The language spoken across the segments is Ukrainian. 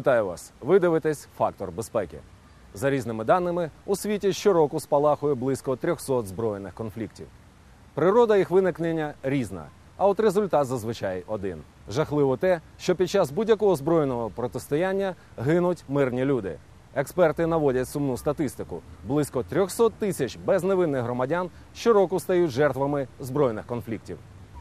Вітаю вас! Ви дивитесь Фактор безпеки. За різними даними, у світі щороку спалахує близько 300 збройних конфліктів. Природа їх виникнення різна, а от результат зазвичай один: жахливо те, що під час будь-якого збройного протистояння гинуть мирні люди. Експерти наводять сумну статистику: близько 300 тисяч безневинних громадян щороку стають жертвами збройних конфліктів.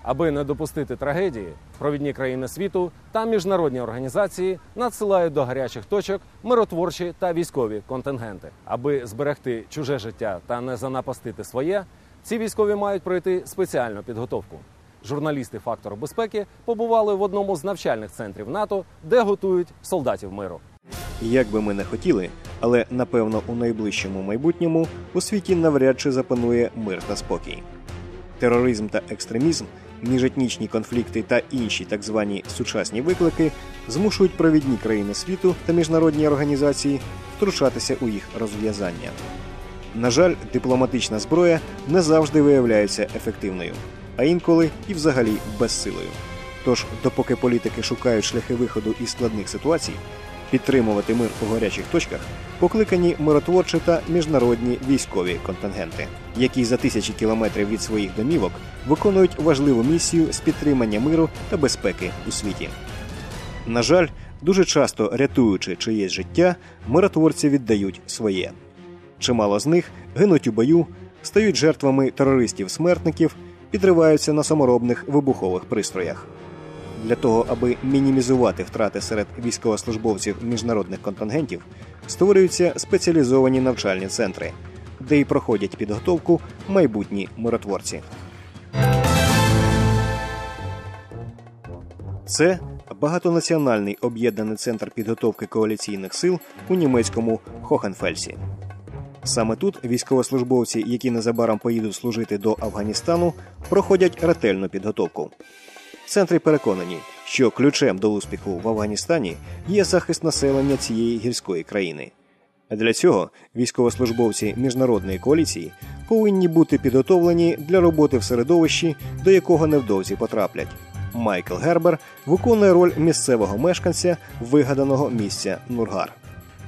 Аби не допустити трагедії, провідні країни світу та міжнародні організації надсилають до гарячих точок миротворчі та військові контингенти. Аби зберегти чуже життя та не занапастити своє, ці військові мають пройти спеціальну підготовку. Журналісти фактору безпеки побували в одному з навчальних центрів НАТО, де готують солдатів миру. Як би ми не хотіли, але напевно у найближчому майбутньому у світі навряд чи запанує мир та спокій. Тероризм та екстремізм, міжетнічні конфлікти та інші так звані сучасні виклики змушують провідні країни світу та міжнародні організації втручатися у їх розв'язання. На жаль, дипломатична зброя не завжди виявляється ефективною, а інколи і взагалі безсилою. Тож, допоки політики шукають шляхи виходу із складних ситуацій, підтримувати мир у гарячих точках покликані миротворчі та міжнародні військові контингенти, які за тисячі кілометрів від своїх домівок виконують важливу місію з підтримання миру та безпеки у світі. На жаль, дуже часто рятуючи чиєсь життя, миротворці віддають своє. Чимало з них гинуть у бою, стають жертвами терористів-смертників, підриваються на саморобних вибухових пристроях. Для того, аби мінімізувати втрати серед військовослужбовців міжнародних контингентів, створюються спеціалізовані навчальні центри, де й проходять підготовку майбутні миротворці. Це багатонаціональний об'єднаний центр підготовки коаліційних сил у німецькому Хохенфельсі. Саме тут військовослужбовці, які незабаром поїдуть служити до Афганістану, проходять ретельну підготовку. Центрі переконані, що ключем до успіху в Афганістані є захист населення цієї гірської країни. Для цього військовослужбовці міжнародної коаліції повинні бути підготовлені для роботи в середовищі, до якого невдовзі потраплять. Майкл Гербер виконує роль місцевого мешканця вигаданого місця Нургар.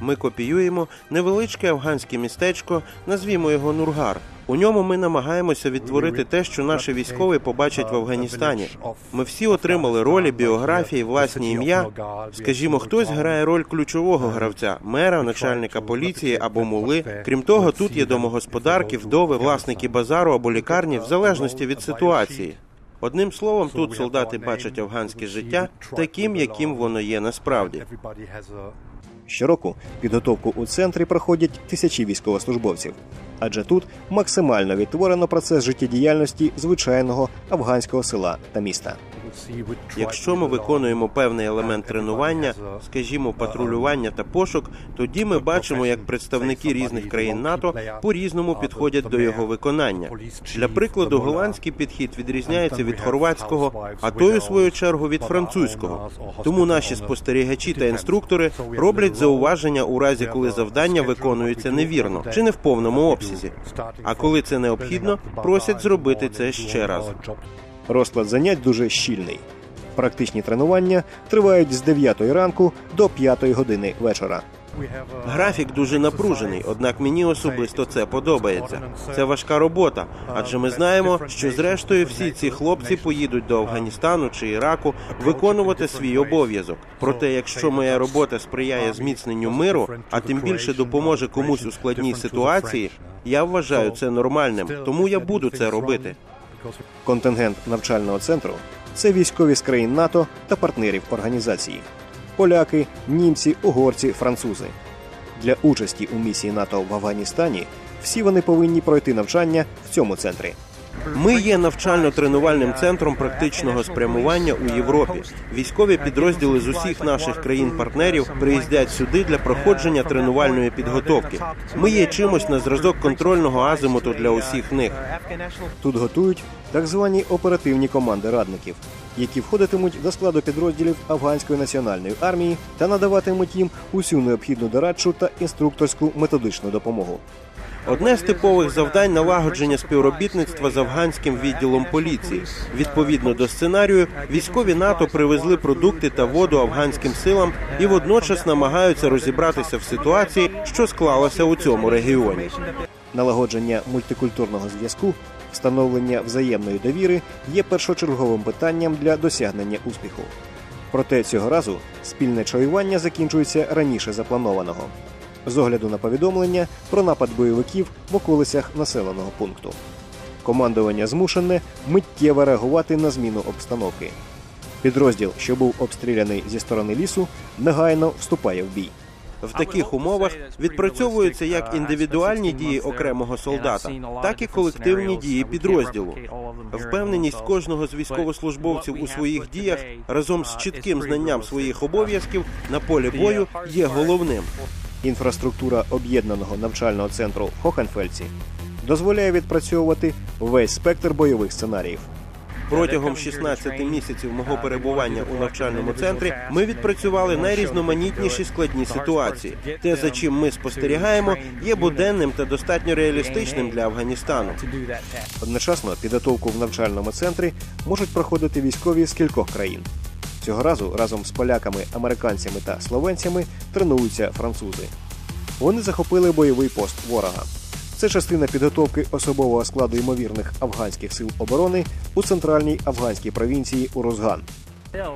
Ми копіюємо невеличке афганське містечко, назвімо його Нургар. У ньому ми намагаємося відтворити те, що наші військові побачать в Афганістані. Ми всі отримали ролі, біографії, власні ім'я. Скажімо, хтось грає роль ключового гравця, мера, начальника поліції або мули. Крім того, тут є домогосподарки, вдови, власники базару або лікарні, в залежності від ситуації. Одним словом, тут солдати бачать афганське життя таким, яким воно є насправді. Щороку підготовку у центрі проходять тисячі військовослужбовців, адже тут максимально відтворено процес життєдіяльності звичайного афганського села та міста. Якщо ми виконуємо певний елемент тренування, скажімо, патрулювання та пошук, тоді ми бачимо, як представники різних країн НАТО по-різному підходять до його виконання. Для прикладу, голландський підхід відрізняється від хорватського, а той, у свою чергу, від французького. Тому наші спостерігачі та інструктори роблять зауваження у разі, коли завдання виконується невірно чи не в повному обсязі. А коли це необхідно, просять зробити це ще раз. Розклад занять дуже щільний. Практичні тренування тривають з 9 ранку до 5 години вечора. Графік дуже напружений, однак мені особисто це подобається. Це важка робота, адже ми знаємо, що зрештою всі ці хлопці поїдуть до Афганістану чи Іраку виконувати свій обов'язок. Проте, якщо моя робота сприяє зміцненню миру, а тим більше допоможе комусь у складній ситуації, я вважаю це нормальним, тому я буду це робити. Контингент навчального центру це військові з країн НАТО та партнерів організації: поляки, німці, угорці, французи. Для участі у місії НАТО в Афганістані всі вони повинні пройти навчання в цьому центрі. Ми є навчально-тренувальним центром практичного спрямування у Європі. Військові підрозділи з усіх наших країн-партнерів приїздять сюди для проходження тренувальної підготовки. Ми є чимось на зразок контрольного азимуту для усіх них. Тут готують так звані оперативні команди радників, які входитимуть до складу підрозділів афганської національної армії та надаватимуть їм усю необхідну дорадчу та інструкторську методичну допомогу. Одне з типових завдань налагодження співробітництва з афганським відділом поліції. Відповідно до сценарію, військові НАТО привезли продукти та воду афганським силам і водночас намагаються розібратися в ситуації, що склалася у цьому регіоні. Налагодження мультикультурного зв'язку, встановлення взаємної довіри є першочерговим питанням для досягнення успіху. Проте цього разу спільне чаювання закінчується раніше запланованого з огляду на повідомлення про напад бойовиків в околицях населеного пункту. Командування змушене миттєво реагувати на зміну обстановки. Підрозділ, що був обстріляний зі сторони лісу, негайно вступає в бій. В таких умовах відпрацьовуються як індивідуальні дії окремого солдата, так і колективні дії підрозділу. Впевненість кожного з військовослужбовців у своїх діях разом з чітким знанням своїх обов'язків на полі бою є головним. Інфраструктура об'єднаного навчального центру в Хохенфельці дозволяє відпрацьовувати весь спектр бойових сценаріїв. Протягом 16 місяців мого перебування у навчальному центрі ми відпрацювали найрізноманітніші складні ситуації. Те, за чим ми спостерігаємо, є буденним та достатньо реалістичним для Афганістану. Одночасно підготовку в навчальному центрі можуть проходити військові з кількох країн. Цього разу разом з поляками, американцями та словенцями тренуються французи. Вони захопили бойовий пост ворога. Це частина підготовки особового складу ймовірних афганських сил оборони у центральній афганській провінції Урузган.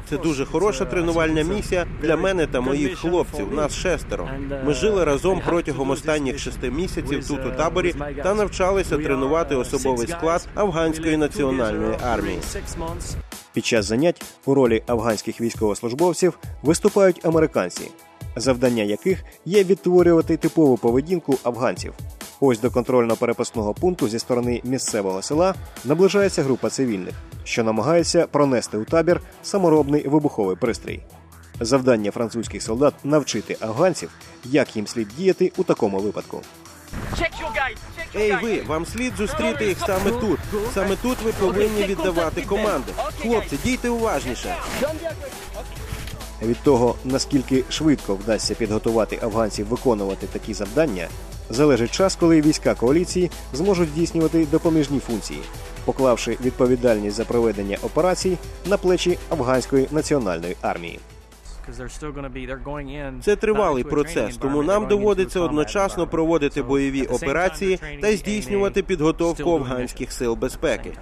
Це дуже хороша тренувальна місія для мене та моїх хлопців. Нас шестеро. Ми жили разом протягом останніх шести місяців тут у таборі та навчалися тренувати особовий склад афганської національної армії. Під час занять у ролі афганських військовослужбовців виступають американці, завдання яких є відтворювати типову поведінку афганців. Ось до контрольно-перепасного пункту зі сторони місцевого села наближається група цивільних, що намагається пронести у табір саморобний вибуховий пристрій. Завдання французьких солдат навчити афганців, як їм слід діяти у такому випадку. Ей, ви вам слід зустріти їх саме тут. Саме тут ви повинні віддавати команди. Хлопці, дійте уважніше. Від того, наскільки швидко вдасться підготувати афганців виконувати такі завдання, залежить час, коли війська коаліції зможуть здійснювати допоміжні функції, поклавши відповідальність за проведення операцій на плечі афганської національної армії. Це тривалий процес, тому нам доводиться одночасно проводити бойові операції та здійснювати підготовку афганських сил безпеки.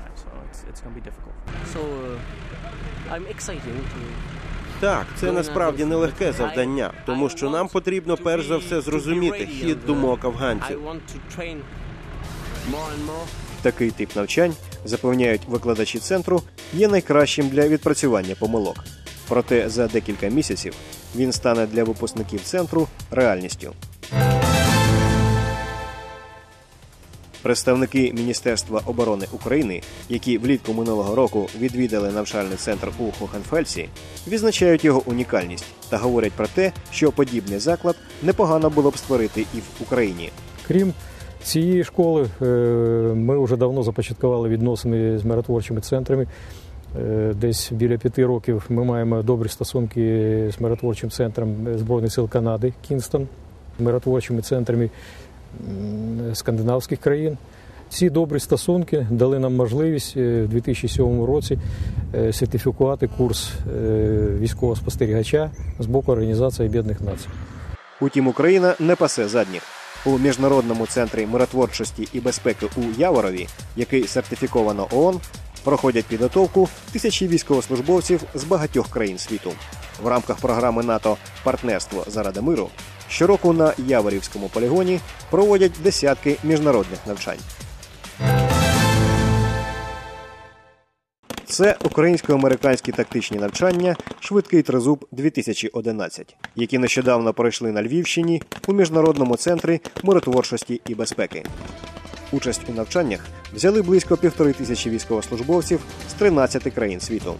Так, це насправді нелегке завдання, тому що нам потрібно перш за все зрозуміти хід думок афганців. Такий тип навчань, запевняють викладачі центру, є найкращим для відпрацювання помилок. Проте за декілька місяців він стане для випускників центру реальністю. Представники Міністерства оборони України, які влітку минулого року відвідали навчальний центр у Хохенфельсі, відзначають його унікальність та говорять про те, що подібний заклад непогано було б створити і в Україні. Крім цієї школи, е, ми вже давно започаткували відносини з миротворчими центрами. Е, Десь біля п'яти років ми маємо добрі стосунки з миротворчим центром Збройних сил Канади Кінстон, миротворчими центрами скандинавських країн. Ці добрі стосунки дали нам можливість е, в 2007 році е, сертифікувати курс е, військового спостерігача з боку Організації Об'єднаних Націй. Утім, Україна не пасе задніх. У міжнародному центрі миротворчості і безпеки у Яворові, який сертифіковано ООН, проходять підготовку тисячі військовослужбовців з багатьох країн світу. В рамках програми НАТО Партнерство заради миру щороку на Яворівському полігоні проводять десятки міжнародних навчань. Це українсько-американські тактичні навчання Швидкий тризуб 2011, які нещодавно пройшли на Львівщині у міжнародному центрі миротворчості і безпеки. Участь у навчаннях взяли близько півтори тисячі військовослужбовців з 13 країн світу.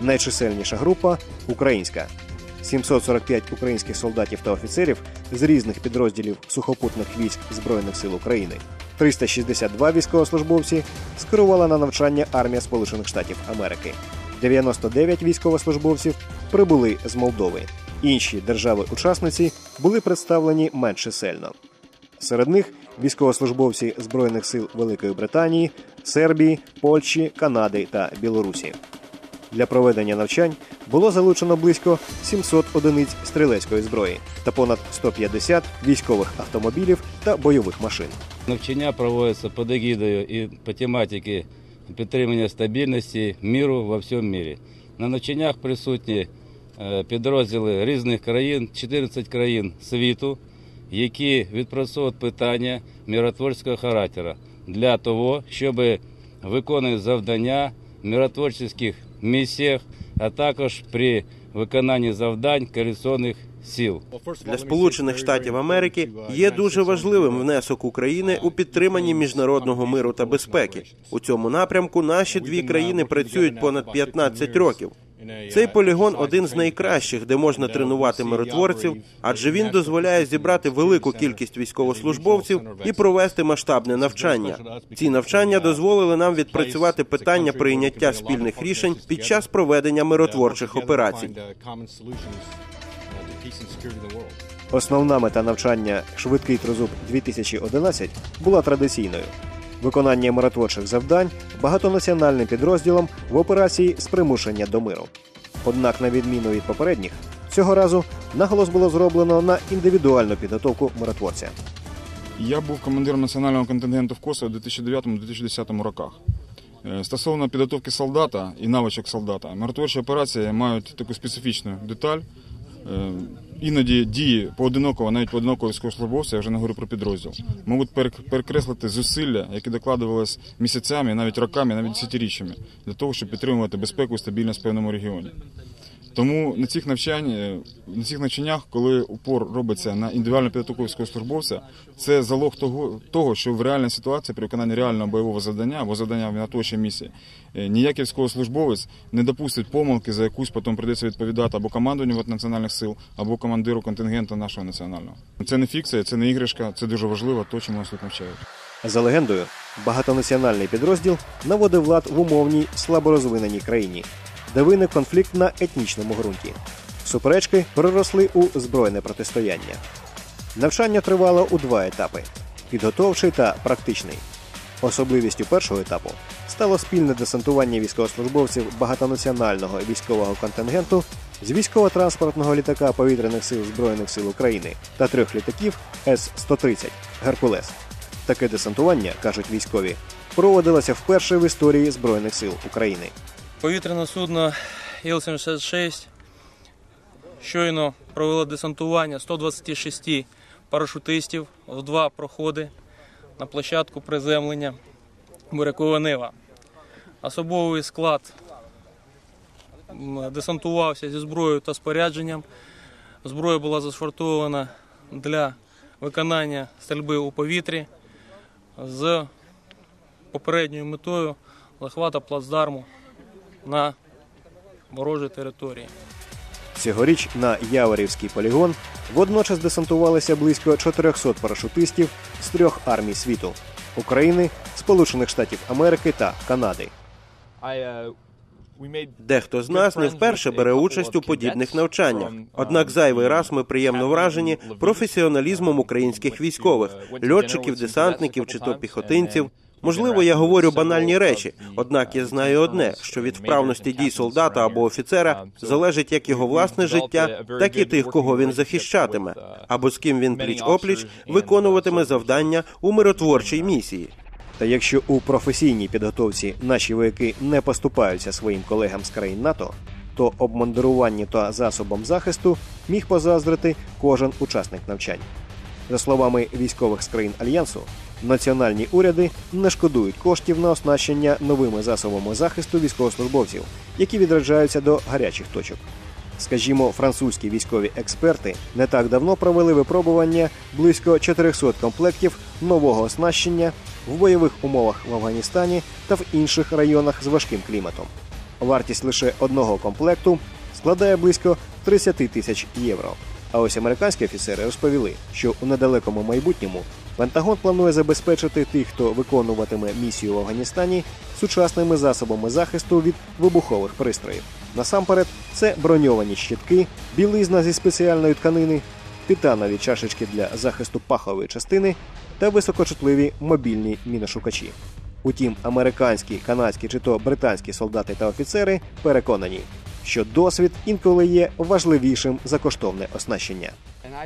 Найчисельніша група українська. 745 українських солдатів та офіцерів з різних підрозділів сухопутних військ Збройних сил України. 362 військовослужбовці скерувала на навчання армія Сполучених Штатів Америки. 99 військовослужбовців прибули з Молдови. Інші держави-учасниці були представлені менш чисельно. Серед них військовослужбовці Збройних сил Великої Британії, Сербії, Польщі, Канади та Білорусі. Для проведення навчань було залучено близько 700 одиниць стрілецької зброї та понад 150 військових автомобілів та бойових машин. Навчання проводяться під егідою і по тематиці підтримання стабільності миру во всьому мірі. На навчаннях присутні е, підрозділи різних країн, 14 країн світу, які відпрацьовують питання миротворчого характеру для того, щоб виконувати завдання миротворчих місіях, а також при виконанні завдань коаліційних сіл. Для Сполучених Штатів Америки є дуже важливим внесок України у підтриманні міжнародного миру та безпеки. У цьому напрямку наші дві країни працюють понад 15 років. Цей полігон один з найкращих, де можна тренувати миротворців, адже він дозволяє зібрати велику кількість військовослужбовців і провести масштабне навчання. Ці навчання дозволили нам відпрацювати питання прийняття спільних рішень під час проведення миротворчих операцій. Основна мета навчання Швидкий тризуб 2011 була традиційною виконання миротворчих завдань багатонаціональним підрозділом в операції з примушення до миру. Однак, на відміну від попередніх, цього разу наголос було зроблено на індивідуальну підготовку миротворця. Я був командиром національного контингенту в Косово у 2009-2010 роках. Е, Стосовно підготовки солдата і навичок солдата, миротворчі операції мають таку специфічну деталь. Іноді дії поодинокого, навіть поодинокого військовослужбовця, я вже не говорю про підрозділ, можуть перек- перекреслити зусилля, які докладувалися місяцями, навіть роками, навіть десятиріччями, для того, щоб підтримувати безпеку і стабільність в певному регіоні. Тому на цих навчань, на цих навчаннях, коли упор робиться на індивідуальну підготовку військовослужбовця, це залог того, того, що в реальній ситуації при виконанні реального бойового завдання або завдання в наточній місії е, ніякий військовослужбовець не допустить помилки, за якусь потім прийдеться відповідати або командуванню національних сил, або командиру контингенту нашого національного. Це не фікція, це не іграшка, це дуже важливо, то чому нас тут навчають. За легендою, багатонаціональний підрозділ наводив лад в умовній слаборозвиненій країні, де виник конфлікт на етнічному ґрунті. Суперечки переросли у збройне протистояння. Навчання тривало у два етапи: підготовчий та практичний. Особливістю першого етапу стало спільне десантування військовослужбовців багатонаціонального військового контингенту з військово-транспортного літака повітряних сил Збройних сил України та трьох літаків С-130 Геркулес. Таке десантування, кажуть військові, проводилося вперше в історії Збройних сил України. Повітряне судно Іл-76 щойно провело десантування 126 парашутистів в два проходи на площадку приземлення Бурякова Нива. Особовий склад десантувався зі зброєю та спорядженням. Зброя була зашвартована для виконання стрільби у повітрі з попередньою метою захвата плацдарму на ворожій території. Цьогоріч на Яворівський полігон водночас десантувалися близько 400 парашутистів з трьох армій світу України, Сполучених Штатів Америки та Канади. Дехто з нас не вперше бере участь у подібних навчаннях. Однак зайвий раз ми приємно вражені професіоналізмом українських військових, льотчиків, десантників чи то піхотинців. Можливо, я говорю банальні речі, однак я знаю одне: що від вправності дій солдата або офіцера залежить як його власне життя, так і тих, кого він захищатиме, або з ким він пліч опліч виконуватиме завдання у миротворчій місії. Та якщо у професійній підготовці наші вояки не поступаються своїм колегам з країн НАТО, то обмундируванні та засобам захисту міг позаздрити кожен учасник навчань. За словами військових з країн альянсу, національні уряди не шкодують коштів на оснащення новими засобами захисту військовослужбовців, які відряджаються до гарячих точок. Скажімо, французькі військові експерти не так давно провели випробування близько 400 комплектів нового оснащення в бойових умовах в Афганістані та в інших районах з важким кліматом. Вартість лише одного комплекту складає близько 30 тисяч євро. А ось американські офіцери розповіли, що у недалекому майбутньому Пентагон планує забезпечити тих, хто виконуватиме місію в Афганістані, сучасними засобами захисту від вибухових пристроїв. Насамперед, це броньовані щитки, білизна зі спеціальної тканини, титанові чашечки для захисту пахової частини та високочутливі мобільні міношукачі. Утім, американські, канадські чи то британські солдати та офіцери переконані, що досвід інколи є важливішим за коштовне оснащення.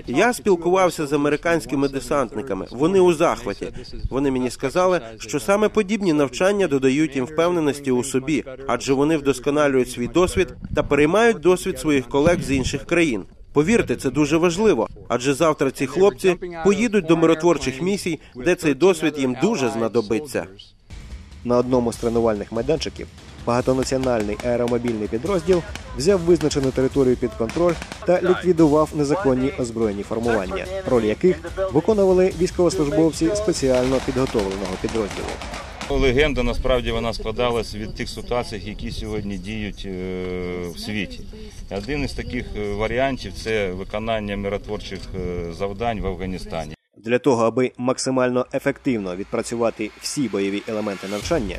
Я спілкувався з американськими десантниками. Вони у захваті. Вони мені сказали, що саме подібні навчання додають їм впевненості у собі, адже вони вдосконалюють свій досвід та переймають досвід своїх колег з інших країн. Повірте, це дуже важливо, адже завтра ці хлопці поїдуть до миротворчих місій, де цей досвід їм дуже знадобиться. На одному з тренувальних майданчиків багатонаціональний аеромобільний підрозділ взяв визначену територію під контроль та ліквідував незаконні озброєні формування, роль яких виконували військовослужбовці спеціально підготовленого підрозділу. Легенда насправді вона складалась від тих ситуацій, які сьогодні діють е, в світі. Один із таких е, варіантів це виконання миротворчих е, завдань в Афганістані. Для того, аби максимально ефективно відпрацювати всі бойові елементи навчання,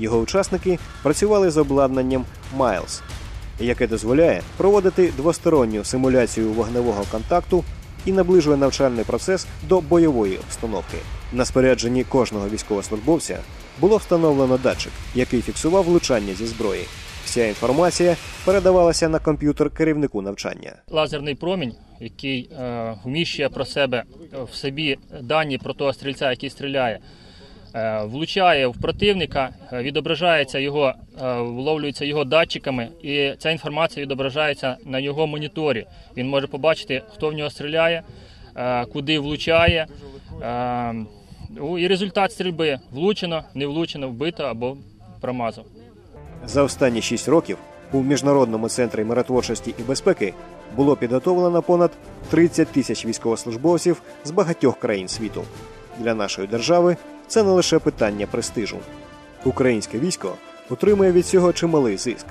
його учасники працювали з обладнанням Miles, яке дозволяє проводити двосторонню симуляцію вогневого контакту і наближує навчальний процес до бойової обстановки. На спорядженні кожного військовослужбовця було встановлено датчик, який фіксував влучання зі зброї. Вся інформація передавалася на комп'ютер керівнику навчання. лазерний промінь, який е, вміщує про себе в собі дані про того стрільця, який стріляє, влучає в противника, е, відображається його, е, вловлюється його датчиками, і ця інформація відображається на його моніторі. Він може побачити, хто в нього стріляє, е, куди влучає. Е, і результат стрільби влучено, не влучено, вбито або промазав. За останні шість років у міжнародному центрі миротворчості і безпеки було підготовлено понад 30 тисяч військовослужбовців з багатьох країн світу. Для нашої держави це не лише питання престижу. Українське військо отримує від цього чималий зиск.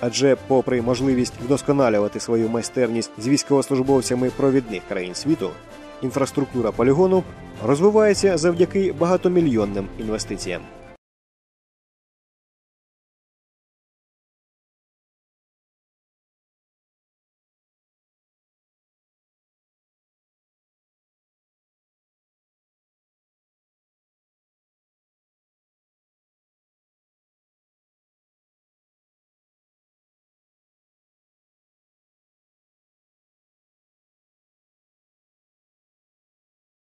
Адже, попри можливість вдосконалювати свою майстерність з військовослужбовцями провідних країн світу, інфраструктура полігону розвивається завдяки багатомільйонним інвестиціям.